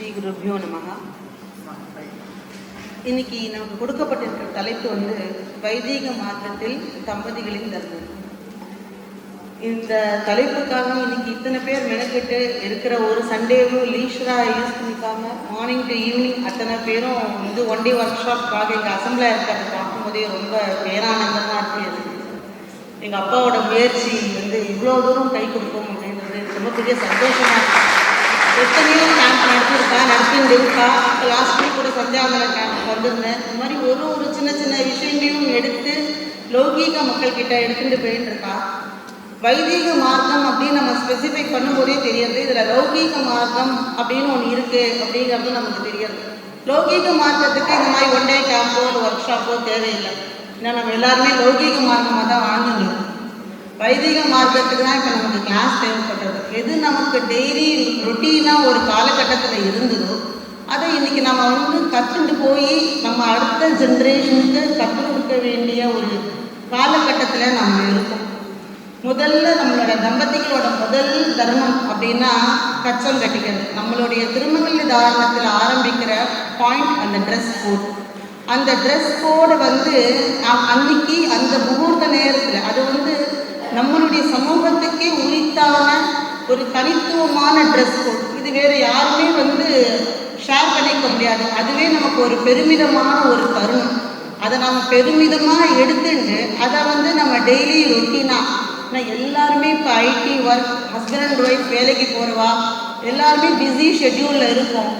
ஸ்ரீ குருபியோ நமகா. இன்னைக்கு நமக்கு கொடுக்கப்பட்டிருக்கிற தலைப்பு வந்து வைதீக மார்க்கத்தில் தம்பதிகளின் தர்மம். இந்த தலைப்புக்காக இன்னைக்கு இத்தனை பேர் மெனக்கெட்டு இருக்கிற ஒரு சண்டேவும் லீஷராக யூஸ் பண்ணிக்காம மார்னிங் டு ஈவினிங் அத்தனை பேரும் வந்து ஒன் டே ஒர்க் ஷாப்காக எங்கள் அசம்பிளாக இருக்கிறத பார்க்கும்போதே ரொம்ப பேரானந்தமாக இருக்கு. எங்கள் அப்பாவோட முயற்சி வந்து இவ்வளோ தூரம் கை கொடுக்கும் அப்படின்றது ரொம்ப பெரிய சந்தோஷமாக இருக்குது எத்தனையோ கேம்ப் நடத்திருக்கேன் நடத்திட்டு இருக்கா லாஸ்ட் வீக் கூட சந்தியாவந்தன கேம்ப் வந்திருந்தேன். இந்த மாதிரி ஒரு ஒரு சின்ன சின்ன விஷயங்களையும் எடுத்து லௌகீக மக்கள் கிட்ட எடுத்துட்டு போயிட்டு இருக்கா வைதீக மார்க்கம் அப்படின்னு நம்ம ஸ்பெசிஃபை பண்ணும்போதே தெரியுது. இதில் லௌகீக மார்க்கம் அப்படின்னு ஒன்று இருக்குது அப்படிங்கிறது நமக்கு தெரியாது. லௌகீக மார்க்கத்துக்கு இந்த மாதிரி ஒன் டே கேம்போ ஒரு ஒர்க் ஷாப்போ தேவையில்லை. ஏன்னா நம்ம எல்லாருமே லௌகீக மார்க்கமாக தான் வாழ்ந்துருக்கோம் வைதிக மார்க்கத்துக்கு தான் இப்போ நமக்கு கிளாஸ் தேவைப்படுறது எது நமக்கு டெய்லி ரொட்டீனாக ஒரு காலகட்டத்தில் இருந்ததோ அதை இன்றைக்கி நம்ம வந்து கற்றுட்டு போய் நம்ம அடுத்த ஜென்ரேஷனுக்கு கற்றுக் கொடுக்க வேண்டிய ஒரு காலகட்டத்தில் நம்ம இருக்கோம். முதல்ல நம்மளோட தம்பதிகளோட முதல் தர்மம் அப்படின்னா கச்சம் கட்டிக்கிறது. நம்மளுடைய திருமங்கலி தாரணத்தில் ஆரம்பிக்கிற பாயிண்ட் அந்த ட்ரெஸ் கோட் அந்த ட்ரெஸ் கோடு வந்து அன்னைக்கு அந்த முகூர்த்த நேரத்தில் அது வந்து நம்மளுடைய சமூகத்துக்கே உரித்தான ஒரு தனித்துவமான ட்ரெஸ் கோட் இது வேறு யாருமே வந்து ஷேர் பண்ணிக்க முடியாது. அதுவே நமக்கு ஒரு பெருமிதமான ஒரு தருணம். அதை நம்ம பெருமிதமாக எடுத்துட்டு அதை வந்து நம்ம டெய்லி ரொட்டீனாக நான் எல்லாருமே இப்போ IT work husband and wife வேலைக்கு போகிறவா எல்லாருமே பிஸி ஷெட்யூலில் இருக்கோம்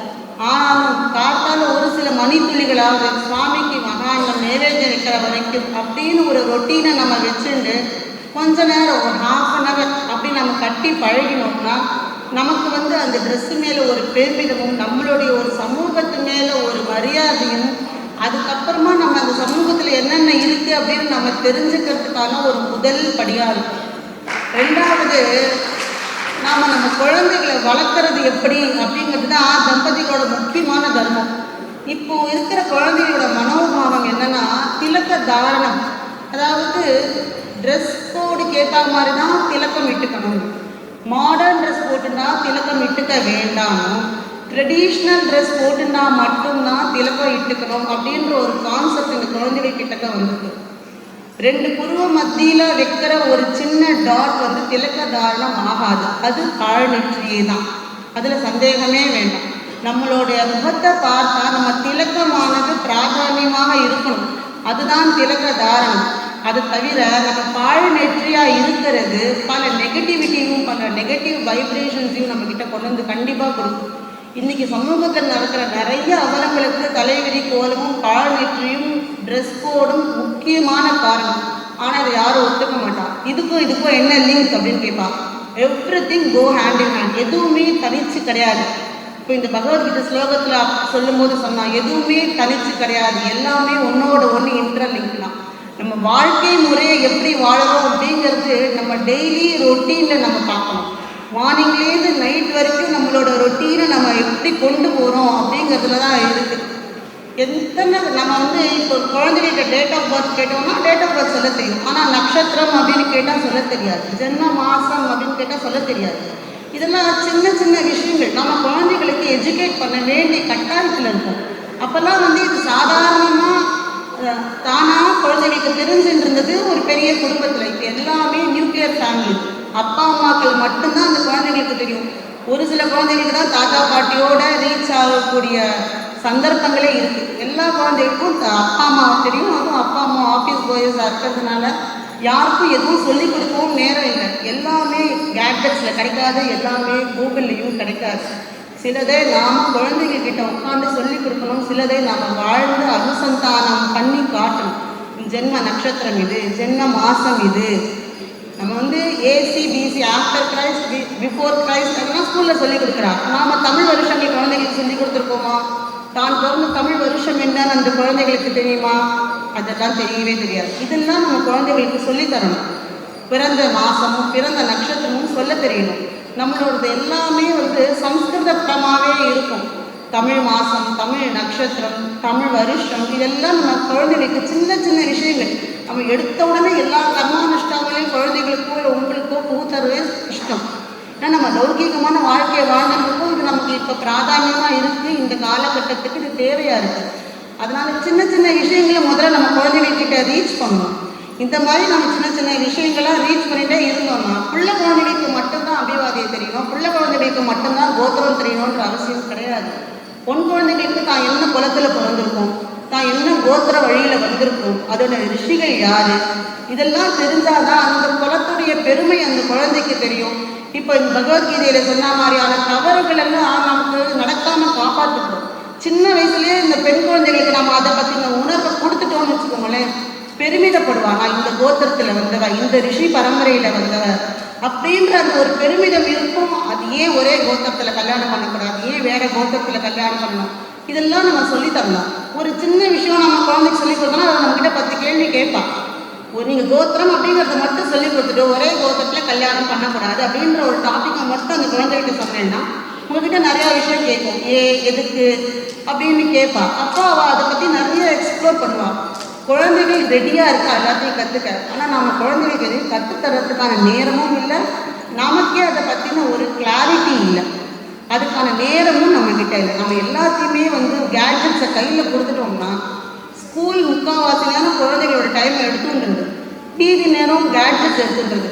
ஆனாலும் காத்தால ஒரு சில மணித்துளிகளாவது சுவாமிக்கு மகாங்கம் நைவேத்தியம் இருக்கிற வரைக்கும் அப்படின்னு ஒரு ரொட்டீனை நம்ம வச்சுட்டு கொஞ்ச நேரம் ஒரு ஹாஃப் அன் ஹவர் அப்படி நம்ம கட்டி பழகினோம்னா நமக்கு வந்து அந்த ட்ரெஸ்ஸு மேலே ஒரு பெருமிதமும் நம்மளுடைய ஒரு சமூகத்து மேலே ஒரு மரியாதையும் அதுக்கப்புறமா நம்ம அந்த சமூகத்தில் என்னென்ன இருக்குது அப்படின்னு நம்ம தெரிஞ்சுக்கிறதுக்கான ஒரு முதல் படியாக இருக்கும். ரெண்டாவது நாம் நம்ம குழந்தைகளை வளர்க்குறது எப்படி அப்படிங்கிறது தான் தம்பதிகளோட முக்கியமான தர்மம். இப்போ இருக்கிற குழந்தைகளோட மனோபாவம் என்னன்னா திலக்க தாரணம். அதாவது ட்ரெஸ் கோடு கேட்டா மாதிரி தான் திலக்கம் இட்டுக்கணும். மாடர்ன் ட்ரெஸ் போட்டுனா திலக்கம் இட்டுக்க வேண்டாம். ட்ரெடிஷ்னல் ட்ரெஸ் போட்டுனா மட்டும்தான் திலக்கம் இட்டுக்கணும் அப்படின்ற ஒரு கான்செப்ட் இந்த குழந்தைகள் கிட்டக்க வந்திருக்கு. ரெண்டு புருவ மத்தியில் வைக்கிற ஒரு சின்ன டாட் வந்து திலக்க தாரணம் ஆகாது. அது ஆழ்நெற்றியே தான் அதில் சந்தேகமே வேண்டாம். நம்மளுடைய முகத்தை பார்த்தா நம்ம திலக்கமானது பிராதானியமாக இருக்கணும். அதுதான் திலக்க தாரணம். அது தவிர நம்ம பாழ் நெற்றியாக இருக்கிறது பல நெகட்டிவிட்டியும் பல நெகட்டிவ் வைப்ரேஷன்ஸையும் நம்ம கிட்ட கொண்டு வந்து கண்டிப்பாக கொடுக்கும். இன்னைக்கு சமூகத்தில் நடக்கிற நிறைய அவலங்களுக்கு தலைவிரி கோலமும் பால் நெற்றியும் ட்ரெஸ் கோடும் முக்கியமான காரணம். ஆனால் அதை யாரும் ஒத்துக்க மாட்டான் இதுக்கும் இதுக்கும் என்ன லிங்க் அப்படின்னு கேட்பா everything go hand in hand எதுவுமே தனிச்சு கிடையாது. இப்போ இந்த பகவத்கீதை ஸ்லோகத்தில் சொல்லும்போது சொன்னால் எதுவுமே தனிச்சு கிடையாது. எல்லாமே ஒன்றோட ஒன்று இன்டர்லிங்க் தான். நம்ம வாழ்க்கை முறையை எப்படி வாழறோம் அப்படிங்கிறது நம்ம டெய்லி ரொட்டீனில் நம்ம பார்க்கணும். மார்னிங்லேருந்து நைட் வரைக்கும் நம்மளோட ரொட்டீனை நம்ம எப்படி கொண்டு போகிறோம் அப்படிங்கிறதுல தான் இருக்குது எத்தனை நம்ம வந்து இப்போ குழந்தைகிட்ட டேட் ஆஃப் பர்த் கேட்டோம்னா டேட் ஆஃப் பர்த் சொல்ல தெரியும். ஆனால் நட்சத்திரம் அப்படின்னு கேட்டால் சொல்ல தெரியாது. ஜென்ம மாதம் அப்படின்னு கேட்டால் சொல்ல தெரியாது. இதெல்லாம் சின்ன சின்ன விஷயங்கள். நம்ம குழந்தைகளுக்கு எஜுகேட் பண்ண வேண்டிய கட்டாயத்தில் இருக்கும். அப்போல்லாம் வந்து இது சாதாரணமாக தானாக குழந்தைகளுக்கு தெரிஞ்சுட்டு இருந்தது ஒரு பெரிய குடும்பத்தில். இப்போ எல்லாமே நியூக்ளியர் ஃபேமிலி அப்பா அம்மாக்கள் மட்டும்தான் அந்த குழந்தைகளுக்கு தெரியும். ஒரு சில குழந்தைகளுக்கு தான் தாத்தா பாட்டியோட ரீச் ஆகக்கூடிய சந்தர்ப்பங்களே இருக்குது எல்லா குழந்தைக்கும் அப்பா அம்மா தெரியும். அதுவும் அப்பா அம்மா ஆஃபீஸ் பாய்ஸ் இருக்கிறதுனால யாருக்கும் எதுவும் சொல்லிக் கொடுக்கவும் நேரம் இல்லை. எல்லாமே கேட்ஜெட்ஸில் கிடைக்காது. எல்லாமே கூகுள்லேயும் கிடைக்காது. சிலதை நாம் குழந்தைங்க கிட்ட உட்காந்து சொல்லி கொடுக்கணும். சிலதை நாம் வாழ்ந்து அனுசந்தானம் பண்ணி காட்டணும். ஜென்ம நட்சத்திரம் இது ஜென்ம மாசம் இது. நம்ம வந்து AC BC after Christ before Christ அதெல்லாம் ஸ்கூலில் சொல்லி கொடுக்குறாங்க நாம் தமிழ் வருஷங்கள் குழந்தைகளுக்கு சொல்லி கொடுத்துருக்கோமா? தான் பிறந்த தமிழ் வருஷம் என்னன்னு அந்த குழந்தைகளுக்கு தெரியுமா? அதெல்லாம் தெரியவே தெரியாது. இதெல்லாம் நம்ம குழந்தைகளுக்கு சொல்லித் தரணும். பிறந்த மாதமும் பிறந்த நட்சத்திரமும் சொல்ல தெரியணும். நம்மளோடது எல்லாமே வந்து சம்ஸ்கிருதமாகவே இருக்கும். தமிழ் மாதம் தமிழ் நட்சத்திரம் தமிழ் வருஷம் இதெல்லாம் நம்ம குழந்தைகளுக்கு சின்ன சின்ன விஷயங்கள். நம்ம எடுத்த உடனே எல்லா கர்மானுஷ்டாங்களையும் குழந்தைகளுக்கோ இல்லை உங்களுக்கோ புகுத்தரவே இஷ்டம் ஏன்னா நம்ம லௌகீகமான வாழ்க்கையை வாழ்ந்துருக்கோம் இது நமக்கு இப்போ பிராதானியமாக இருக்குது இந்த காலகட்டத்துக்கு இது தேவையாக இருக்குது அதனால் சின்ன சின்ன விஷயங்களை முதல்ல நம்ம குழந்தைங்கக்கிட்ட ரீச் பண்ணணும். இந்த மாதிரி நம்ம சின்ன சின்ன விஷயங்களை ரீச் பண்ணிட்டே இருந்தோம்னா பிள்ளை குழந்தைகளுக்கு மட்டும்தான் அபிவாதியை தெரியணும் பிள்ளை குழந்தைகளுக்கு மட்டும்தான் கோத்திரம் தெரியணுன்ற அவசியம் கிடையாது. பொன் குழந்தைகளுக்கு தான் என்ன குலத்தில் பிறந்திருக்கும்? தான் என்ன கோத்திர வழியில் வந்திருக்கும்? அதோட ரிஷிகள் யாரு? இதெல்லாம் தெரிஞ்சாதான் அந்த குலத்துடைய பெருமை அந்த குழந்தைக்கு தெரியும். இப்போ இந்த பகவத்கீதையில சொன்ன மாதிரியான தவறுகள் எல்லாம் நமக்கு நடக்காமல் காப்பாற்றுக்கிறோம் சின்ன வயசுலயே இந்த பெண் குழந்தைகளுக்கு நம்ம அதை பற்றின உணர்வை கொடுத்துட்டோம்னு வச்சுக்கோங்களேன். பெருமிதப்படுவாங்க. இந்த கோத்திரத்துல வந்தவ இந்த ரிஷி பரம்பரையில வந்தவ அப்படின்ற அந்த ஒரு பெருமிதம் இருக்கும். அது ஏன் ஒரே கோத்திரத்தில் கல்யாணம் பண்ணக்கூடாது? ஏன் வேற கோத்திரத்தில் கல்யாணம் பண்ணணும்? இதெல்லாம் நம்ம சொல்லி தரலாம் ஒரு சின்ன விஷயம் நம்ம குழந்தைக்கு சொல்லி கொடுத்தோம்னா அதை நம்மகிட்ட பத்து கேள்வி கேட்பான் ஒரு நீங்கள் கோத்திரம் அப்படிங்கிறத மட்டும் சொல்லி கொடுத்துட்டு ஒரே கோத்தத்தில் கல்யாணம் பண்ணக்கூடாது அப்படின்ற ஒரு டாப்பிக்கை மட்டும் அந்த குழந்தைகிட்ட சொன்னேன்னா உங்ககிட்ட நிறையா விஷயம் கேட்கும். ஏ எதுக்கு? அப்படின்னு கேட்பா. அப்போ அவள் அதை பற்றி நிறைய எக்ஸ்ப்ளோர் பண்ணுவாள் குழந்தைகள் ரெடியாக இருக்கா எல்லாத்தையும் கற்றுக்க ஆனால் நம்ம குழந்தைகளுக்கு எதையும் கற்றுத்தரத்துக்கான நேரமும் இல்லை. நமக்கே அதை பற்றின ஒரு கிளாரிட்டி இல்லை. அதுக்கான நேரமும் நம்மக்கிட்ட இல்லை. நம்ம எல்லாத்தையுமே வந்து கேட்ஜெட்ஸை கையில் கொடுத்துட்டோம்னா ஸ்கூல் முக்கால்வாசியான குழந்தைகளோட டைம் எடுத்துன்றது மீதி நேரம் கேட்ஜெட்ஸ் எடுத்துன்றது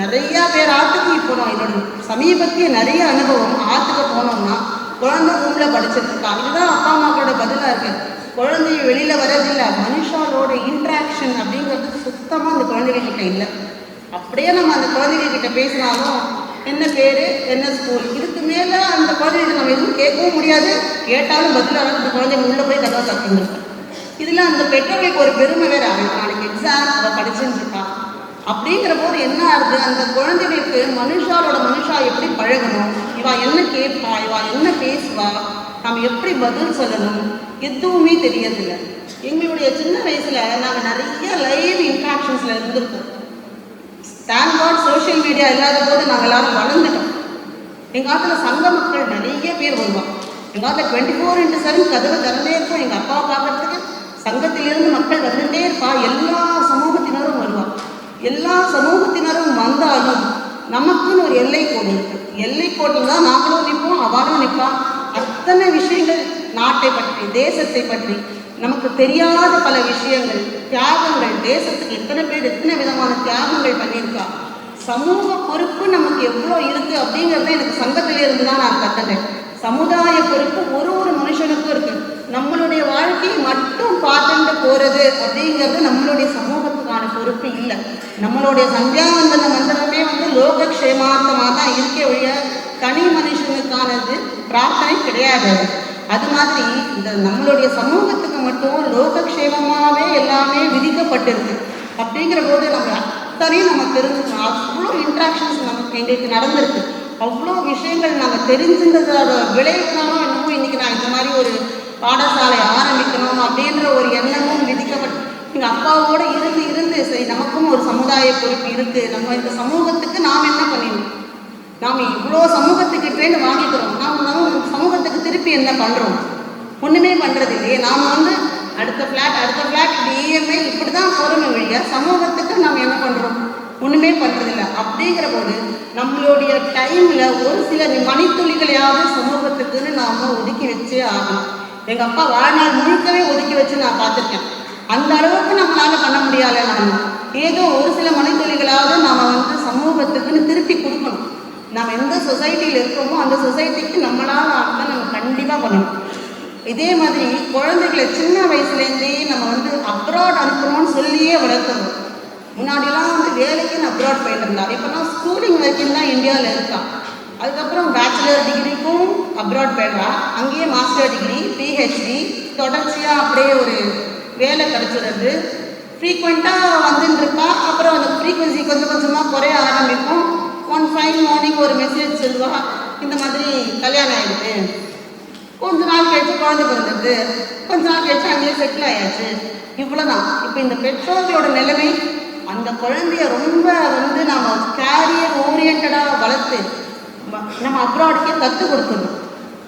நிறையா பேர் ஆற்றுக்கு போனோம் என்னோட சமீபத்திய நிறைய அனுபவம் ஆற்றுக்கு போனோம்னா குழந்தை ரூமில் படிச்சுட்டு அதுதான் இதுதான் அப்பா அம்மாக்களோட பதிலாக இருக்குது குழந்தை வெளியில் வரதில்லை மனுஷாலோட இன்ட்ராக்ஷன் அப்படிங்கிறது சுத்தமாக அந்த குழந்தைகள்கிட்ட இல்லை. அப்படியே நம்ம அந்த குழந்தைகள் பேசினாலும் என்ன பேர் என்ன ஸ்கூல் இதுக்கு மேலே அந்த குழந்தைகிட்ட நம்ம எதுவும் கேட்கவும் முடியாது. கேட்டாலும் பதிலாக அந்த குழந்தைங்க உள்ளே போய் கதவை தப்பிங்க இதில் அந்த பெற்றோர்களுக்கு ஒரு பெருமை வேறு. அவளுக்கு நாளைக்கு எக்ஸாம் அதை படிச்சுட்டு அப்படிங்கிற போது என்ன ஆகுது? அந்த குழந்தைகளுக்கு மனுஷாலோட மனுஷா எப்படி பழகணும்? இவா என்ன கேட்பா? இவா என்ன பேசுவா? நாம் எப்படி பதில் சொல்லணும் எதுவுமே தெரியறதில்லை எங்களுடைய சின்ன வயசில் நாங்கள் நிறைய லைவ் இன்ட்ராக்ஷன்ஸில் இருந்திருக்கோம். தேங்க் காட் சோஷியல் மீடியா இல்லாத போது நாங்கள் எல்லாரும் வளர்ந்துட்டோம். எங்கள் காலத்தில் சங்க மக்கள் நிறைய பேர் வருவாங்க. எங்கள் காலத்தில் டுவெண்ட்டி ஃபோர் இன்ட்டு செவன் கதவு திறந்தே இருக்கும் எங்கள் அப்பாவை பார்க்கறதுக்கு சங்கத்திலிருந்து மக்கள் வந்துட்டே இருப்பா. எல்லா சமூகத்தினரும் வருவாங்க. எல்லா சமூகத்தினரும் வந்தாலும் நமக்குன்னு ஒரு எல்லை கோடு இருக்குது எல்லை கோட்டில் தான் நாங்களும் நிற்போம் அவாரும் நிற்பா அத்தனை விஷயங்கள் நாட்டை பற்றி தேசத்தை பற்றி நமக்கு தெரியாத பல விஷயங்கள் தியாகங்கள் தேசத்துக்கு எத்தனை பேர் எத்தனை விதமான தியாகங்கள் பண்ணியிருக்கா? சமூக பொறுப்பு நமக்கு எவ்வளோ இருக்குது அப்படிங்கிறத எனக்கு சங்கத்தில இருந்து தான் நான் கற்றுட்டேன் சமுதாய பொறுப்பு ஒரு ஒரு மனுஷனுக்கும் இருக்கு. நம்மளுடைய வாழ்க்கையை மட்டும் பார்த்துட்டு போறது அப்படிங்கிறது நம்மளுடைய சமூகத்துக்கான பொறுப்பு இல்லை. நம்மளுடைய சந்தியாவந்தன மந்திரமே வந்து லோகக்ஷேமார்த்தமாக தான் இருக்கே ஒழிய தனி மனுஷனுக்கானது பிரார்த்தனை கிடையாது. அது மாதிரி இந்த நம்மளுடைய சமூகத்துக்கு மட்டும் லோகக்ஷேமமாகவே எல்லாமே விதிக்கப்பட்டிருக்கு. அப்படிங்கிற போது நம்ம அத்தனையும் நம்ம தெரிஞ்சுக்கணும். அவ்வளோ இன்ட்ராக்ஷன்ஸ் நமக்கு எங்களுக்கு நடந்திருக்கு. அவ்வளோ விஷயங்கள் நாங்கள் தெரிஞ்சுன்றதோட விளைவுனாலும் என்னமோ இன்னைக்கு நான் இந்த மாதிரி ஒரு பாடசாலை ஆரம்பிக்கணும் அப்படின்ற ஒரு எண்ணமும் விதிக்கப்பட்டு எங்கள் அப்பாவோட இருந்து இருந்து சரி நமக்கும் ஒரு சமுதாய பொறுப்பு இருக்குது நம்ம இந்த சமூகத்துக்கு நாம் என்ன பண்ணிடணும்? நாம் இவ்வளோ சமூகத்துக்கிட்டேன்னு வாங்கிக்கிறோம். நாம் நம்ம சமூகத்துக்கு திருப்பி என்ன பண்ணுறோம் ஒன்றுமே பண்ணுறது இல்லையே நாம் வந்து அடுத்த ஃப்ளாட் அடுத்த ஃப்ளாட் இஎம்ஐ இப்படி தான் போகிறோமே வழியா சமூகத்துக்கு நாம் என்ன பண்ணுறோம் ஒன்றுமே பண்ணுறதில்ல அப்படிங்கிற போது நம்மளுடைய டைமில் ஒரு சில மணித்துளிகளையாவது சமூகத்துக்குன்னு நாம் ஒதுக்கி வச்சு ஆகணும். எங்கள் அப்பா வாழ்நாள் முழுக்கவே ஒதுக்கி வச்சு நான் பார்த்துருக்கேன். அந்த அளவுக்கு நம்மளால பண்ண முடியல நான் ஏதோ ஒரு சில மணித்துளிகளாவது நாம் வந்து சமூகத்துக்குன்னு திருப்பி கொடுக்கணும். நம்ம எந்த சொசைட்டியில் இருக்கோமோ அந்த சொசைட்டிக்கு நம்மளால் ஆகணும் நம்ம கண்டிப்பாக பண்ணணும். இதே மாதிரி குழந்தைகளை சின்ன வயசுலேருந்தே நம்ம வந்து அப்ராட் அனுப்புகிறோம்னு சொல்லியே வளர்த்துறோம் முன்னாடிலாம் வந்து வேலைக்குன்னு அப்ராட் போயிட்டு இருந்தா இப்போலாம் ஸ்கூலிங் வரைக்கும் தான் இந்தியாவில் இருக்கான் அதுக்கப்புறம் பேச்சுலர் டிகிரிக்கும் அப்ராட் போயிடுறா. அங்கேயே மாஸ்டர் டிகிரி பிஹெச்டி தொடர்ச்சியாக அப்படியே ஒரு வேலை கிடச்சிடுறது ஃப்ரீக்வெண்ட்டாக வந்துட்டு அப்புறம் அந்த ஃப்ரீக்வன்சி கொஞ்சம் கொஞ்சமாக குறைய ஆரம்பிக்கும். ஒன் ஃபைன் மார்னிங் ஒரு மெசேஜ் சொல்லுவா இந்த மாதிரி கல்யாணம் ஆகிடுது கொஞ்ச நாள் கழிச்சு குழந்தை பிறந்தது கொஞ்ச நாள் கழிச்சு அங்கேயே செட்டில் ஆயாச்சு. இவ்வளோதான் இப்போ இந்த பெற்றோர்களோட நிலைமை அந்த குழந்தைய ரொம்ப வந்து நம்ம கேரியர் ஓரியன்டாக வளர்த்து நம்ம அப்ராடுக்கே கற்றுக் கொடுக்கணும்.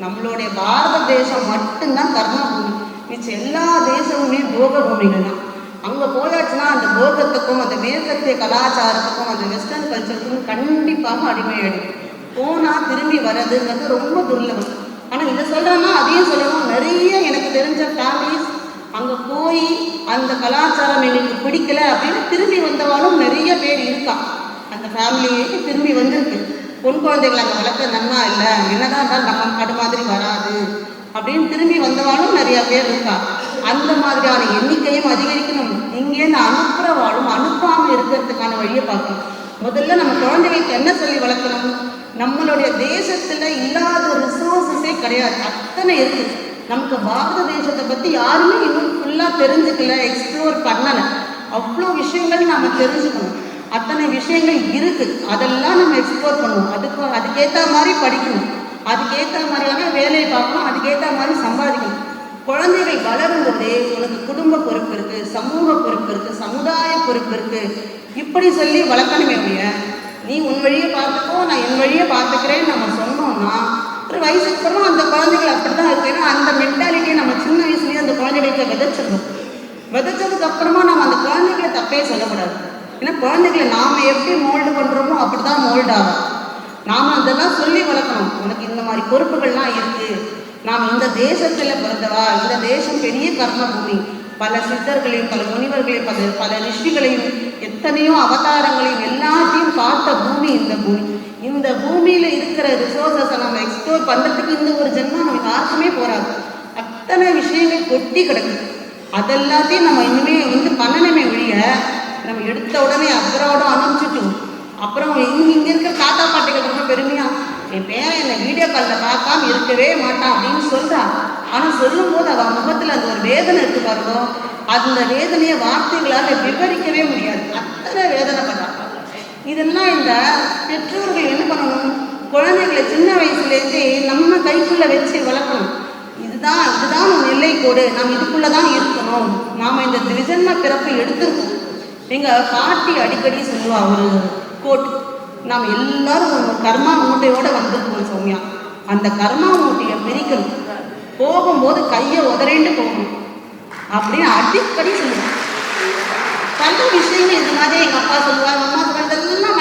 நம்மளுடைய பாரத தேசம் மட்டும்தான் கர்மபூமி மிச்சம் எல்லா தேசமுமே போக பூமிகள் தான் அங்கே போயாச்சுன்னா அந்த போகத்துக்கும் அந்த மேற்கத்திய கலாச்சாரத்துக்கும் அந்த வெஸ்டர்ன் கல்ச்சருக்கும் கண்டிப்பாக அடிமையாயிடும் போனால் திரும்பி வர்றதுங்கிறது ரொம்ப துர்லபம். ஆனால் இதை சொல்லணும்னா அதையும் சொல்லணும். நிறைய எனக்கு தெரிஞ்ச ஃபேமிலிஸ் அங்கே போய் அந்த கலாச்சாரம் எங்களுக்கு பிடிக்கல அப்படின்னு திரும்பி வந்தவாலும் நிறைய பேர் இருக்கா. அந்த ஃபேமிலியே திரும்பி வந்திருக்கு. பொன் குழந்தைகளை அங்கே வளர்க்க நன்னா இல்லை என்னதான் இருந்தாலும் நம்ம அது மாதிரி வராது அப்படின்னு திரும்பி வந்தவாலும் நிறைய பேர் இருக்கா. அந்த மாதிரியான எண்ணிக்கையும் அதிகரிக்கணும். இங்கேருந்து அனுப்புகிறவாளும் அனுப்பாமல் இருக்கிறதுக்கான வழியை பார்க்கணும். முதல்ல நம்ம குழந்தைகளுக்கு என்ன சொல்லி வளர்க்கணும்? நம்மளுடைய தேசத்தில் இல்லாத ரிசோர்ஸஸே கிடையாது. அத்தனை இருக்குது நமக்கு பாரத தேசத்தை பற்றி யாருமே இன்னும் ஃபுல்லாக தெரிஞ்சுக்கல எக்ஸ்ப்ளோர் பண்ணலை. அவ்வளோ விஷயங்கள் நாம் தெரிஞ்சுக்கணும். அத்தனை விஷயங்கள் இருக்குது அதெல்லாம் நம்ம எக்ஸ்ப்ளோர் பண்ணுவோம். அதுக்கு அதுக்கேற்ற மாதிரி படிக்கணும். அதுக்கேற்ற மாதிரியான வேலையை பார்க்கணும். அதுக்கேற்ற மாதிரி சம்பாதிக்கணும். குழந்தைகள் வளரும்போதே உனக்கு குடும்ப பொறுப்பு இருக்குது சமூக பொறுப்பு இருக்குது சமுதாய பொறுப்பு இருக்குது இப்படி சொல்லி வளர்க்கணுமே ஒழிய நீ உன் வழியை பார்த்துக்கோ நான் என் வழியை பார்த்துக்கிறேன்னு நம்ம சொன்னோம்னா ஒரு வயசுக்கு அப்புறம் அந்த குழந்தைகள் அப்படி தான் இருக்கு. ஏன்னா அந்த மென்டாலிட்டியை நம்ம சின்ன வயசுலயே அந்த குழந்தைகளுக்கு விதைச்சிடணும். விதைச்சதுக்கு அப்புறமா நம்ம அந்த குழந்தைகளை தப்பே சொல்லக்கூடாது. ஏன்னா குழந்தைகளை நாம எப்படி மோல்டு பண்றோமோ அப்படிதான் மோல்ட் ஆகும். நாம அதெல்லாம் சொல்லி வளர்க்கணும். உனக்கு இந்த மாதிரி பொறுப்புகள்லாம் இருக்கு. நாம் இந்த தேசத்துல பிறந்தவா? இந்த தேசம் பெரிய கர்ம பூமி பல சித்தர்களையும் பல முனிவர்களையும் பல பல ரிஷிகளையும் எத்தனையோ அவதாரங்களையும் எல்லாத்தையும் பார்த்த பூமி இந்த பூமி. இந்த பூமியில இருக்கிற ரிசோர்ஸஸை நம்ம எக்ஸ்ப்ளோர் பண்றதுக்கு இந்த ஒரு ஜென்மம் நமக்கு யாருக்குமே போறாது. அத்தனை விஷயங்கள் கொட்டி கிடக்குது அதெல்லாத்தையும் நம்ம இனிமே வந்து பண்ணணுமே ஒழிய நம்ம எடுத்த உடனே அப்புறம் அனுப்பிச்சுட்டு அப்புறம் இங்க இங்க இருக்கிற தாத்தா பாட்டிகள் ரொம்ப பெருமையா என் பேரன் என்னை வீடியோ காலில் பார்க்காம இருக்கவே மாட்டான் அப்படின்னு சொல்றா. ஆனால் சொல்லும் போது அவ முகத்தில் அந்த ஒரு வேதனை இருக்கு பாருங்க. அந்த வேதனையை வார்த்தைகளால் விவரிக்கவே முடியாது. இதெல்லாம் இந்த பெற்றோர்கள் என்ன பண்ணணும்? குழந்தைகளை சின்ன வயசுலேருந்தே நம்ம கைக்குள்ளே வச்சு வளர்க்கணும். இதுதான் இதுதான் ஒரு எல்லை கோடு நாம் இதுக்குள்ளே தான் இருக்கணும். நாம் இந்த திரிஜன்ம பிறப்பை எடுத்திருக்கோம். எங்கள் பாட்டி அடிக்கடி சொல்லுவா ஒரு கோட் நாம் எல்லாரும் கர்மா மூட்டையோடு வந்திருக்கோம் சௌமியா. அந்த கர்மா மூட்டையை பிரிக்கணும். போகும்போது கையை உதறேண்டு போகணும். அப்படின்னு அடிக்கடி சொல்லுவோம் பல விஷயங்கள் இது மாதிரி எங்கள் அப்பா சொல்லுவார். அம்மா சொல்லுவாங்க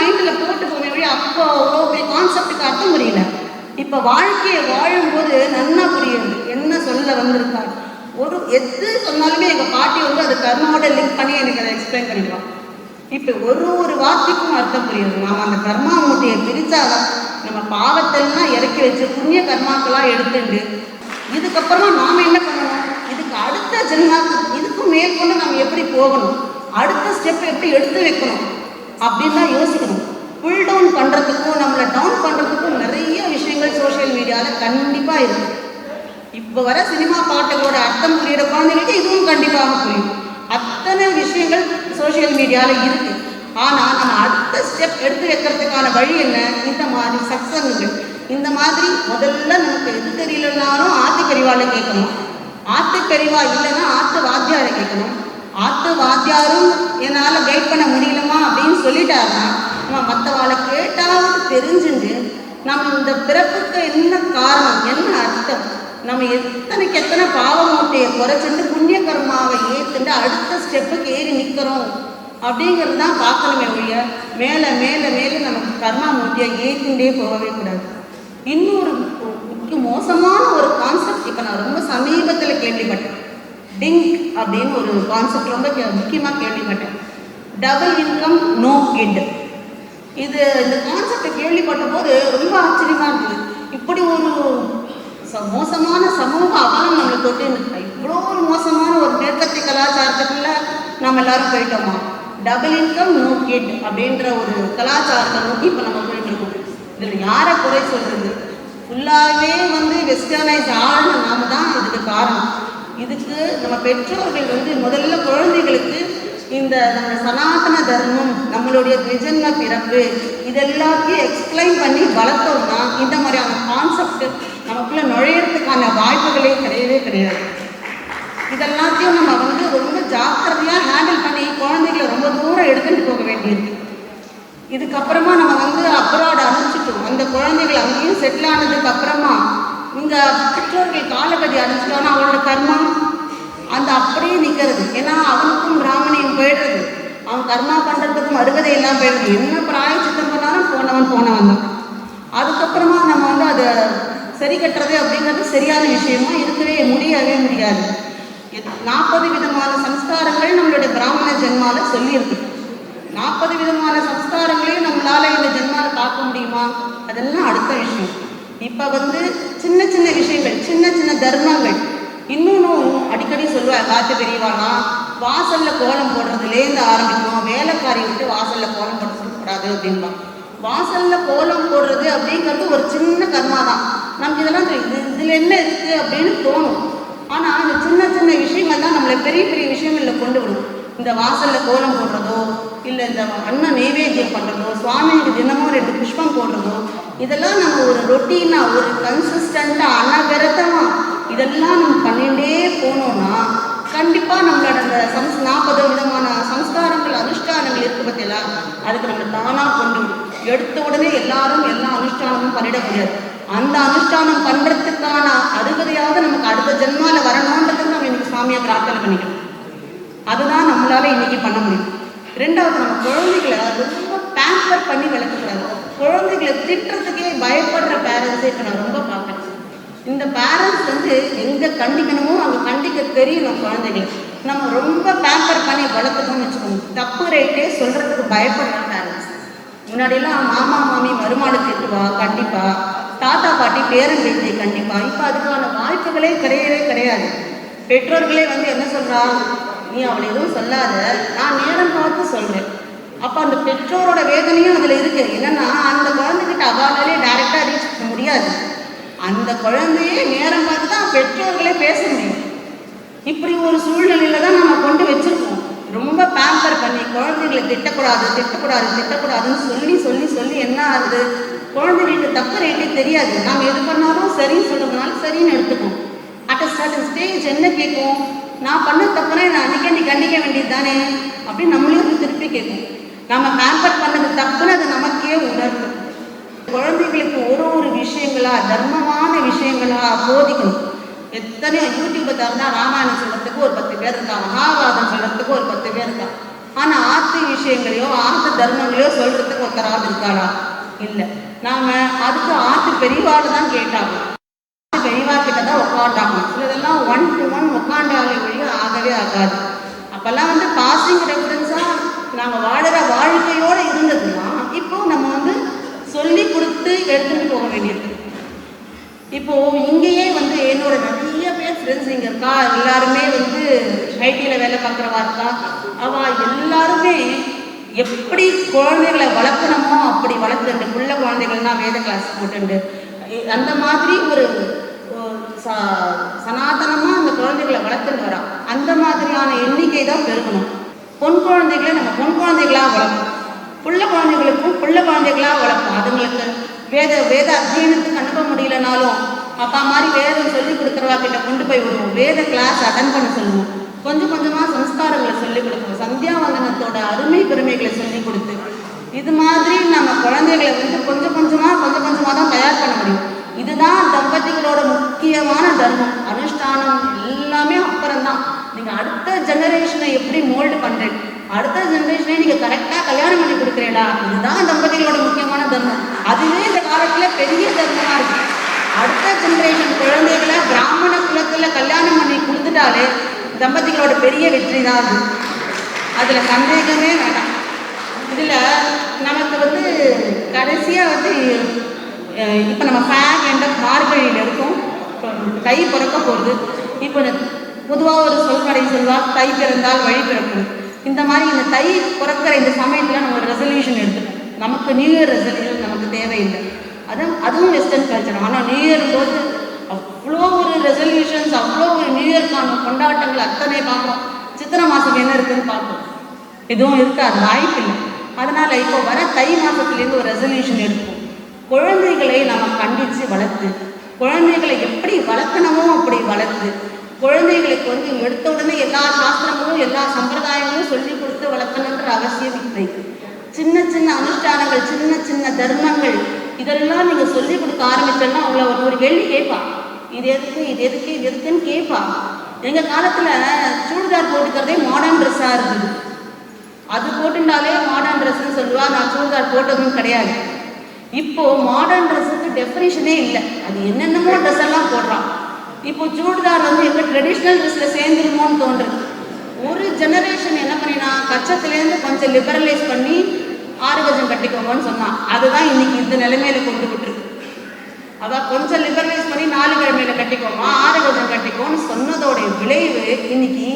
மைண்டில் போட்டு போவே வழி அப்போ அவ்வளோ பெரிய கான்செப்டுக்கு அர்த்தம் புரியல. இப்போ வாழ்க்கையை வாழும்போது நன்னா புரியுது. என்ன சொல்ல வந்திருக்காரு? ஒரு எது சொன்னாலுமே எங்கள் பாட்டி வந்து அது கர்மாவோட லிங்க் பண்ணி எனக்கு அதை எக்ஸ்பிளைன் பண்ணிடுவான் இப்போ ஒரு ஒரு வார்த்தைக்கும் அர்த்தம் புரியுது. நாம் அந்த கர்மா மூட்டையை பிரித்தாதான் நம்ம பாவத்தெல்லாம் இறக்கி வச்சு புண்ணிய கர்மாக்கெல்லாம் எடுத்துட்டு இதுக்கப்புறமா நாம் என்ன பண்ணணும்? இதுக்கு அடுத்த ஜென்மாக்கு இதுக்கும் மேற்கொண்டு நம்ம எப்படி போகணும்? அடுத்த ஸ்டெப் எப்படி எடுத்து வைக்கணும்? அப்படின்னு தான் யோசிக்கணும். புல் டவுன் பண்ணுறதுக்கும் நம்மளை டவுன் பண்ணுறதுக்கும் நிறைய விஷயங்கள் சோஷியல் மீடியாவில் கண்டிப்பாக இருக்கு. இப்போ வர சினிமா பாட்டுகளோட அர்த்தம் புரியுற குழந்தைங்களுக்கு இதுவும் கண்டிப்பாக புரியும். அத்தனை விஷயங்கள் சோஷியல் மீடியாவில் இருக்கு. ஆனால் நம்ம அடுத்த ஸ்டெப் எடுத்து வைக்கிறதுக்கான வழி என்ன? இந்த மாதிரி சக்சங்கங்கள் இந்த மாதிரி முதல்ல நமக்கு எது தெரியலனாலும் ஆத்துக்கறிவால கேட்கணும். ஆத்துக்கறிவா இல்லைன்னா ஆத்து வாத்தியாரை கேட்கணும். ஆத்து வாத்தியாரும் என்னால் சொல்லிட்டாருன்னா நம்ம மற்றவாளை கேட்டாவது தெரிஞ்சுட்டு நம்ம இந்த பிறப்புக்கு என்ன காரணம் என்ன அர்த்தம்? நம்ம எத்தனைக்கு எத்தனை பாவமூட்டையை குறைச்சிட்டு புண்ணிய கர்மாவை ஏற்றுட்டு அடுத்த ஸ்டெப்புக்கு ஏறி நிற்கிறோம் அப்படிங்கிறது தான் பார்க்கணுமே ஒழிய மேலே மேலே மேலே நமக்கு கர்மா மூட்டையை ஏற்றிண்டே போகவே கூடாது. இன்னொரு முக்கிய மோசமான ஒரு கான்செப்ட் இப்போ நான் ரொம்ப சமீபத்தில் கேள்விப்பட்டேன். டிங்க் அப்படின்னு ஒரு கான்செப்ட் ரொம்ப முக்கியமாக கேள்விப்பட்டேன். டபுள் இன்கம் நோ கிட் இது இந்த கான்செப்டை கேள்விப்பட்ட போது ரொம்ப ஆச்சரியமா இருந்தது. இப்படி ஒரு ச- மோசமான சமூக அபாயம் நம்மளுக்கு தொட்டு இவ்வளோ ஒரு மோசமான ஒரு மேற்கத்திய கலாச்சாரத்துக்குள்ள நம்ம எல்லாரும் போயிட்டோமா? டபுள் இன்கம் நோ கிட் அப்படின்ற ஒரு கலாச்சாரத்தை நோக்கி இப்போ நம்ம போயிட்டு இருக்கோம். இதில் யாரை குறை சொல்றது? ஃபுல்லாகவே வந்து வெஸ்டர்னைஸ் ஆழ்ந்த நாம தான் இதுக்கு காரணம். இதுக்கு நம்ம பெற்றோர்கள் வந்து முதல்ல குழந்தைகளுக்கு இந்த நம்ம சனாதன தர்மம் நம்மளுடைய திஜன்ம பிறப்பு இதெல்லாத்தையும் எக்ஸ்பிளைன் பண்ணி வளர்த்தோம்னா இந்த மாதிரியான கான்செப்ட் நமக்குள்ள நுழையிறதுக்கான வாய்ப்புகளே கிடையவே கிடையாது. இதெல்லாத்தையும் நம்ம வந்து ரொம்ப ஜாக்கிரதையாக ஹேண்டில் பண்ணி குழந்தைகளை ரொம்ப தூரம் எடுத்துகிட்டு போக வேண்டியிருக்கு. இதுக்கப்புறமா நம்ம வந்து அப்ராட் அனுப்பிச்சிட்டோம். அந்த குழந்தைகள் அங்கேயும் செட்டில் ஆனதுக்கு அப்புறமா இங்கே பெற்றோர்கள் காலகதி அனுப்பிச்சிட்டோன்னா அவனோட கர்மம் அந்த அப்படியே நிற்கிறது ஏன்னா அவனுக்கும் கிராம கர்மா பண்ணுறதுக்கும் அருகதை எல்லாம் போயிடுது. என்ன பிராயச்சித்தம் பண்ணாலும் போனவன் போனவன் தான். அதுக்கப்புறமா நம்ம வந்து அதை சரி கட்டுறது அப்படிங்கிறது சரியான விஷயமா இருக்கவே முடியவே முடியாது. நாற்பது விதமான சம்ஸ்காரங்கள் நம்மளுடைய பிராமண ஜென்மால சொல்லியிருக்கு. நாற்பது விதமான சம்ஸ்காரங்களையும் நம்மளால இந்த ஜென்மால பார்க்க முடியுமா? அதெல்லாம் அடுத்த விஷயம். இப்போ வந்து சின்ன சின்ன விஷயங்கள் சின்ன சின்ன தர்மங்கள். இன்னொன்னும் அடிக்கடி சொல்லுவாங்க காத்து பெரியவானா வாசல்ல கோலம் போடுறதுலேருந்து ஆரம்பிக்கணும் வேலைக்காரி விட்டு வாசல்ல கோலம் போடக்கூடாது சொல்லக்கூடாது அப்படின்பா வாசல்ல கோலம் போடுறது அப்படிங்கிறது ஒரு சின்ன கர்மா தான் நமக்கு இதெல்லாம் இது இதில் என்ன இருக்கு அப்படின்னு தோணும். ஆனால் அந்த சின்ன சின்ன விஷயங்கள் தான் நம்மளை பெரிய பெரிய விஷயங்களில் கொண்டு வரும். இந்த வாசல்ல கோலம் போடுறதோ இல்லை இந்த அண்ணன் நெய்வேத்தியம் பண்ணுறதோ சுவாமிக்கு தினமும் ரெண்டு புஷ்பம் போடுறதோ இதெல்லாம் நம்ம ஒரு ரொட்டீனாக ஒரு கன்சிஸ்டண்ட்டாக அனவிரதமாக இதெல்லாம் நம்ம பண்ணிகிட்டே போனோம்னா கண்டிப்பாக நம்மளோட அந்த சம்ஸ் நாற்பது விதமான சம்ஸ்காரங்கள் அனுஷ்டானங்கள் இருக்கு பார்த்தீங்களா அதுக்கு நம்ம தானாக கொண்டு எடுத்த உடனே எல்லாரும் எல்லா அனுஷ்டானமும் பண்ணிட முடியாது அந்த அனுஷ்டானம் பண்ணுறதுக்கான அருகதையாவது நமக்கு அடுத்த ஜென்மால வரணுன்றதுக்கு நம்ம இன்னைக்கு சாமியை பிரார்த்தனை பண்ணிக்கணும். அதுதான் நம்மளால இன்னைக்கு பண்ண முடியும். ரெண்டாவது நம்ம குழந்தைகளை ரொம்ப பேம்பர் பண்ணி விளக்கக்கூடாது குழந்தைகளை திட்டுறதுக்கே பயப்படுற பேரண்ட்ஸை இப்போ நான் ரொம்ப பார்க்குறேன். இந்த பேரண்ட்ஸ் வந்து எங்கே கண்டிக்கணுமோ அங்கே கண்டிக்க தெரியணும் குழந்தைகளை. நம்ம ரொம்ப பேம்பர் பண்ணி வளர்த்துக்கணும்னு வச்சுக்கோங்க. தப்பு ரைட்டே சொல்கிறதுக்கு பயப்படுற பேரண்ட்ஸ் முன்னாடியெல்லாம் மாமா மாமி மருமாடு திட்டுவா கண்டிப்பாக தாத்தா பாட்டி பேரன் பேத்தி கண்டிப்பாக இப்போ அதுக்கான வாய்ப்புகளே கிடையவே கிடையாது. பெற்றோர்களே வந்து என்ன சொல்கிறாங்க நீ அவளை எதுவும் சொல்லாத. நான் நேரம் பார்த்து சொல்கிறேன் அப்போ அந்த பெற்றோரோட வேதனையும் அதில் இருக்குது என்னன்னா அந்த குழந்தைகிட்ட அவாலாலே டைரெக்டாக ரீச் பண்ண முடியாது. அந்த குழந்தையே நேரம் பார்த்து தான் பெற்றோர்களே பேச முடியும் இப்படி ஒரு சூழ்நிலையில தான் நம்ம கொண்டு வச்சிருக்கோம். ரொம்ப பேம்பர் பண்ணி குழந்தைகளை திட்டக்கூடாது திட்டக்கூடாது திட்டக்கூடாதுன்னு சொல்லி சொல்லி சொல்லி என்ன ஆகுது? குழந்தைகளுக்கு தப்பு ரேட்டே தெரியாது. நாம் எது பண்ணாலும் சரின்னு சொல்றதுனால சரின்னு எடுத்துப்போம். அட் அ சர்டன் ஸ்டேஜ் என்ன கேட்கும்? நான் பண்ண தப்புனா நான் அன்னைக்கு நீ கண்டிக்க வேண்டியது தானே அப்படின்னு நம்மளே திருப்பி கேட்கும். நம்ம பேம்பர் பண்ணது தப்புன்னு அது நமக்கே உணர்வு குழந்தைகளுக்கு ஒரு ஒரு விஷயங்களா தர்மமான விஷயங்களா போதிக்கணும். எத்தனையோ யூடியூப்பை திறந்தா ராமாயணம் சொல்றதுக்கு ஒரு பத்து பேர் இருக்கா மகாபாரதம் சொல்றதுக்கு ஒரு பத்து பேர் இருக்கா ஆனால் ஆத்து விஷயங்களையோ ஆத்து தர்மங்களையோ சொல்றதுக்கு ஒருத்தராவது இருக்காளா? இல்லை. நாம அதுக்கு ஆத்து பெரியவாடு தான் கேட்டாங்க ஆத்து பெரியவா கிட்ட தான் உட்காண்டாங்க சிலதெல்லாம் ஒன் டு ஒன் உட்காண்டாலே வழியும் ஆகவே ஆகாது. அப்போல்லாம் வந்து பாசிங் ரெஃபரன்ஸாக நாங்கள் வாழற வாழ்க்கையோடு இருந்ததுன்னா இப்போ நம்ம சொல்லி கொடுத்து எடுத்துகிட்டு போக வேண்டியது இப்போ இங்கேயே வந்து என்னோட நிறைய பேர் ஃப்ரெண்ட்ஸ் இங்கே இருக்கா? எல்லாருமே வந்து ஐடியில் வேலை பார்க்குறவா இருக்கா? அவள் எல்லாருமே எப்படி குழந்தைகளை வளர்க்கணுமோ அப்படி வளர்த்துண்டு உள்ள குழந்தைகள்னா வேத கிளாஸ் போட்டுண்டு. அந்த மாதிரி ஒரு ச- சனாதனமாக அந்த குழந்தைகளை வளர்த்துட்டு வரா. அந்த மாதிரியான எண்ணிக்கை தான் பெருகணும் பொன் குழந்தைகளை நம்ம பொன் குழந்தைகளாக வளர்க்கணும். புள்ள குழந்தைகளுக்கும் புள்ள குழந்தைகளாக வளர்ப்போம் அதுங்களுக்கு வேத வேத அத்தியனத்துக்கு அனுப்ப முடியலனாலும் அப்பா மாதிரி வேதம் சொல்லி கொடுக்குறவா கிட்ட கொண்டு போய் விடுவோம். வேத கிளாஸ் அட்டன் பண்ண சொல்லுவோம். கொஞ்சம் கொஞ்சமாக சம்ஸ்காரங்களை சொல்லி கொடுப்போம். சந்தியாவந்தனத்தோட அருமை பெருமைகளை சொல்லி கொடுத்து இது மாதிரி நம்ம குழந்தைகளை வந்து கொஞ்சம் கொஞ்சமாக கொஞ்சம் கொஞ்சமாக தான் தயார் பண்ண முடியும். இதுதான் தம்பதிகளோட முக்கியமான தர்மம். அனுஷ்டானம் எல்லாமே அப்புறம்தான். நீங்கள் அடுத்த ஜெனரேஷனை எப்படி மோல்டு பண்ணுறீங்க அடுத்த ஜென்ரேஷனே நீங்கள் கரெக்டாக கல்யாணம் பண்ணி கொடுக்குறீங்களா? இதுதான் தம்பதிகளோட முக்கியமான தர்மம். அதுவே இந்த காலத்தில் பெரிய தர்மமாக இருக்கு. அடுத்த ஜென்ரேஷன் குழந்தைகளை பிராமண குலத்தில் கல்யாணம் பண்ணி கொடுத்துட்டாலே தம்பதிகளோட பெரிய வெற்றி தான் அது. அதில் சந்தேகமே வேண்டாம். இதில் நமக்கு வந்து கடைசியாக வந்து இப்போ நம்ம ஃபேன் என்ற மார்கழியில் இருக்கோம். கை பிறக்க போகுது. இப்போ பொதுவாக ஒரு சொல்வடை சொல்வா கை பிறந்தால் வழி பிறக்கும். இந்த மாதிரி இந்த தை பிறக்கிற இந்த சமயத்தில் நம்ம ஒரு ரெசல்யூஷன் எடுத்துக்கணும். நமக்கு நியூ இயர் ரெசல்யூஷன் நமக்கு தேவையில்லை. அதுவும் அதுவும் வெஸ்டர்ன் கல்ச்சர் ஆனால் நியூ இயர் போது அவ்வளோ ஒரு ரெசல்யூஷன்ஸ் அவ்வளோ ஒரு நியூ இயர்க்கான கொண்டாட்டங்கள் அத்தனை பார்க்குறோம். சித்திரை மாதம் என்ன இருக்குதுன்னு பார்ப்போம். எதுவும் இருக்காது வாய்ப்பு இல்லை. அதனால் இப்போ வர தை மாதத்துலேருந்து ஒரு ரெசல்யூஷன் எடுப்போம். குழந்தைகளை நம்ம கண்டித்து வளர்த்து குழந்தைகளை எப்படி வளர்க்கணுமோ அப்படி வளர்த்து குழந்தைகளுக்கு வந்து எடுத்த உடனே எல்லா சாஸ்திரங்களும் எல்லா சம்பிரதாயங்களும் சொல்லி கொடுத்து வளர்க்கணுன்ற அவசியம் இல்லை. சின்ன சின்ன அனுஷ்டானங்கள் சின்ன சின்ன தர்மங்கள் இதெல்லாம் நீங்கள் சொல்லி கொடுக்க ஆரம்பிச்சோன்னா அவங்கள ஒரு ஒரு கேள்வி கேட்பான் இது எதுக்கு இது எதுக்கு இது எதுக்குன்னு கேட்பா. எங்கள் காலத்தில் சூடிதார் போட்டுக்கிறதே மாடர்ன் ட்ரெஸ்ஸாக இருந்தது. அது போட்டுட்டாலே மாடர்ன் ட்ரெஸ்ன்னு சொல்லுவா. நான் சூடிதார் போட்டதும் கிடையாது. இப்போது மாடர்ன் ட்ரெஸ்ஸுக்கு டெஃபினேஷனே இல்லை. அது என்னென்னமோ ட்ரெஸ் எல்லாம் போடுறான். இப்போ சூடிதார் வந்து எங்கள் ட்ரெடிஷ்னல் ட்ரெஸ்ஸில் சேர்ந்துருமோன்னு தோன்றுது. ஒரு ஜெனரேஷன் என்ன பண்ணினா கச்சத்துலேருந்து கொஞ்சம் லிபரலைஸ் பண்ணி ஆறு கட்டிக்கோங்கன்னு சொன்னான் அதுதான் இன்னைக்கு இந்த நிலைமையில கொண்டு விட்டுருக்கு. அதான் கொஞ்சம் லிபரலைஸ் பண்ணி நாலு கிழமையில கட்டிக்கோமா ஆறு கஜம் கட்டிக்கோன்னு சொன்னதோட விளைவு இன்னைக்கு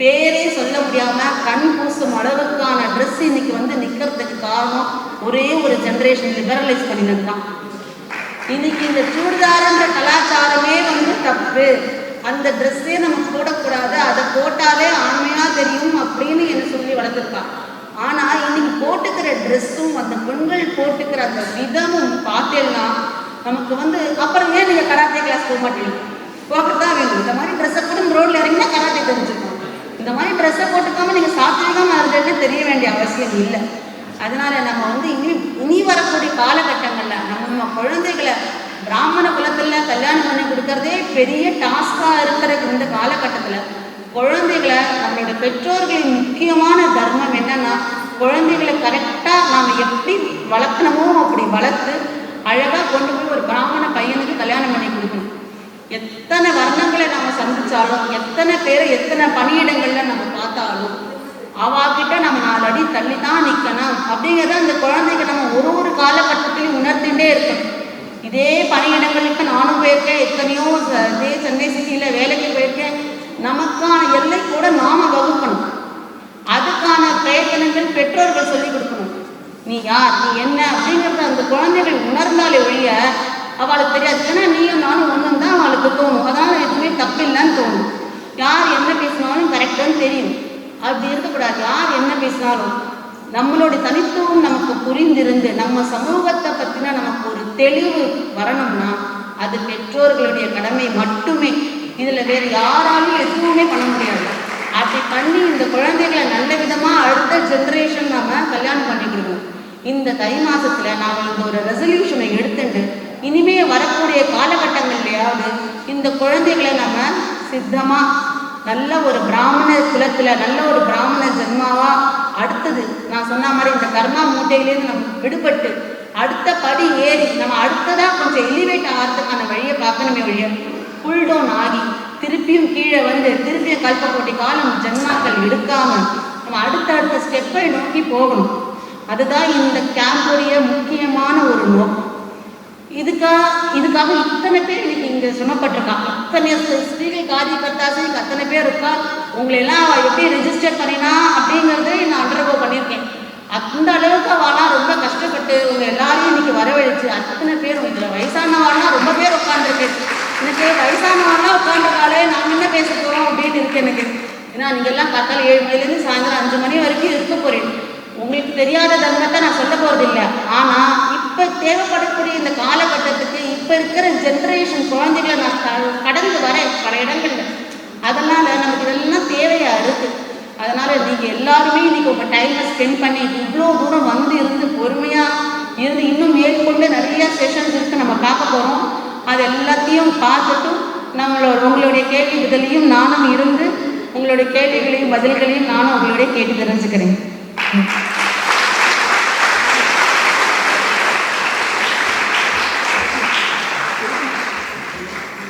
பேரே சொல்ல முடியாம கண் பூசும் அளவுக்கான ட்ரெஸ் இன்னைக்கு வந்து நிக்கிறதுக்கு காரணம் ஒரே ஒரு ஜென்ரேஷன் லிபரலைஸ் பண்ணினது தான் இன்னைக்கு இந்த சூடிதாருன்ற கலாச்சாரமே வந்து தப்பு. அந்த ட்ரெஸ்ஸே நம்ம போடக்கூடாது. அதை போட்டாலே ஆண்மையாக தெரியும் அப்படின்னு என்ன சொல்லி வளர்த்துருக்கான் ஆனால் இன்னைக்கு போட்டுக்கிற ட்ரெஸ்ஸும் அந்த பெண்கள் போட்டுக்கிற அந்த விதமும் பார்த்தேன்னா நமக்கு வந்து அப்புறம் ஏன் நீங்கள் கராத்தே கிளாஸ் போக மாட்டீங்க? போக்கத்தான் வேணும். இந்த மாதிரி ட்ரெஸ்ஸை போட்டு ரோட்ல இறங்கினா கராத்தே தெரிஞ்சுக்கணும் இந்த மாதிரி ட்ரெஸ்ஸை போட்டுக்காம நீங்கள் சாத்விகமா இருந்ததுன்னு தெரிய வேண்டிய அவசியம் இல்லை. அதனால நம்ம வந்து இனி இனி வரக்கூடிய காலகட்டங்களில் நம்ம குழந்தைகளை பிராமண குலத்தில் கல்யாணம் பண்ணி கொடுக்கறதே பெரிய டாஸ்காக இருக்கிற இந்த காலகட்டத்தில் குழந்தைகளை நம்மளோட பெற்றோர்களின் முக்கியமான தர்மம் என்னன்னா குழந்தைகளை கரெக்டாக நாம் எப்படி வளர்க்கணுமோ அப்படி வளர்த்து அழகாக கொண்டு போய் ஒரு பிராமண பையனுக்கு கல்யாணம் பண்ணி கொடுக்கணும். எத்தனை வர்ணங்களை நம்ம சந்தித்தாலும் எத்தனை பேரை எத்தனை பணியிடங்களில் நம்ம பார்த்தாலும் அவாகிட்ட நம்ம நாலு அடி தள்ளி தான் நிற்கணும் அப்படிங்கிறத அந்த குழந்தைங்க நம்ம ஒரு ஒரு காலகட்டத்திலையும் உணர்த்திட்டே இருக்கணும். இதே பணியிடங்களுக்கு நானும் போயிருக்கேன் எத்தனையோ இதே சென்னை சிட்டியில் வேலைக்கு போயிருக்கேன். நமக்கான எல்லை கூட நாம வகுக்கணும். அதுக்கான பிரயத்தனங்கள் பெற்றோர்கள் சொல்லிக் கொடுக்கணும். நீ யார்? நீ என்ன? அப்படிங்கிறத அந்த குழந்தைகள் உணர்ந்தாலே ஒழிய அவளுக்கு தெரியாது. ஏன்னா நீயும் நானும் ஒன்றும் தான் அவளுக்கு தோணும். அதனால் எதுவுமே தப்பில்லைன்னு தோணும். யார் என்ன பேசினாலும் கரெக்டான்னு தெரியும். அப்படி இருக்கக்கூடாது. யார் என்ன பேசினாலும் நம்மளுடைய தனித்துவம் நமக்கு புரிந்திருந்து நம்ம சமூகத்தை பற்றின நமக்கு ஒரு தெளிவு வரணும்னா அது பெற்றோர்களுடைய கடமை மட்டுமே. இதில் வேறு யாராலும் எதுவுமே பண்ண முடியாது. அப்படி பண்ணி இந்த குழந்தைகளை நல்ல விதமாக அடுத்த ஜென்ரேஷன் நாம் கல்யாணம் பண்ணிக்கிடுவோம். இந்த தை மாதத்தில் நாம் இந்த ஒரு ரெசல்யூஷனை எடுத்துட்டு இனிமே வரக்கூடிய காலகட்டங்கள்லையாவது இந்த குழந்தைகளை நம்ம சித்தமாக நல்ல ஒரு பிராமண குலத்துல நல்ல ஒரு பிராமண ஜென்மாவா அடுத்தது. நான் சொன்ன மாதிரி இந்த கர்மா மூட்டையிலேருந்து நம்ம விடுபட்டு அடுத்த படி ஏறி நம்ம அடுத்ததா கொஞ்சம் எலிவேட் ஆகிறதுக்கான வழியை பார்க்கணுமே வழிய புல் டவுன் ஆகி திருப்பியும் கீழே வந்து திருப்பியும் போட்டி காலம் ஜென்மாக்கள் எடுக்காம நம்ம அடுத்த அடுத்த ஸ்டெப்பை நோக்கி போகணும். அதுதான் இந்த கேம்புடைய முக்கியமான ஒரு நோக்கம். இதுக்காக இதுக்காக இத்தனை பேர் இன்னைக்கு இங்க சுமப்பட்டிருக்கா இத்தனை ஸ்திரீ- ஸ்திரீகள் காதி கர்த்தாசி அத்தனை பேர் இருக்கா? உங்களை எல்லாம் எப்படி ரெஜிஸ்டர் பண்ணினா அப்படிங்கிறத நான் அண்டர்கோ பண்ணியிருக்கேன். அந்த அளவுக்கு அவளாம் ரொம்ப கஷ்டப்பட்டு உங்க எல்லாரையும் இன்னைக்கு வரவழைச்சு அத்தனை பேரும் இதுல வயசானவாள்லாம் ரொம்ப பேர் உட்காந்துருக்கு எனக்கு வயசானவாள்லாம் உட்காந்துருக்காளே நான் என்ன பேச போறோம் அப்படின்னு இருக்கு எனக்கு. ஏன்னா நீங்க எல்லாம் காத்தால ஏழு மணிலேருந்து சாயந்தரம் அஞ்சு மணி வரைக்கும் இருக்க போறேன் உங்களுக்கு தெரியாத தர்மத்தை நான் சொல்ல போறது இல்லை ஆனா இப்போ தேவைப்படக்கூடிய இந்த காலகட்டத்துக்கு இப்போ இருக்கிற ஜென்ரேஷன் குழந்தைகளை நான் கடந்து வரேன் பல இடங்களில். அதனால் நமக்கு இதெல்லாம் தேவையாக இருக்குது அதனால் நீங்கள் எல்லாருமே இன்றைக்கி உங்கள் டைமை ஸ்பெண்ட் பண்ணி இவ்வளோ தூரம் வந்து இருந்து பொறுமையாக இருந்து இன்னும் மேற்கொண்டு நிறைய செஷன்ஸ் இருக்குது நம்ம பார்க்க போகிறோம் அது எல்லாத்தையும் பார்த்துட்டு நம்மளோட உங்களுடைய கேள்வி பதிலையும் நானும் இருந்து உங்களுடைய கேள்விகளையும் பதில்களையும் நானும் உங்களுடைய கேட்டு தெரிஞ்சுக்கிறேன்.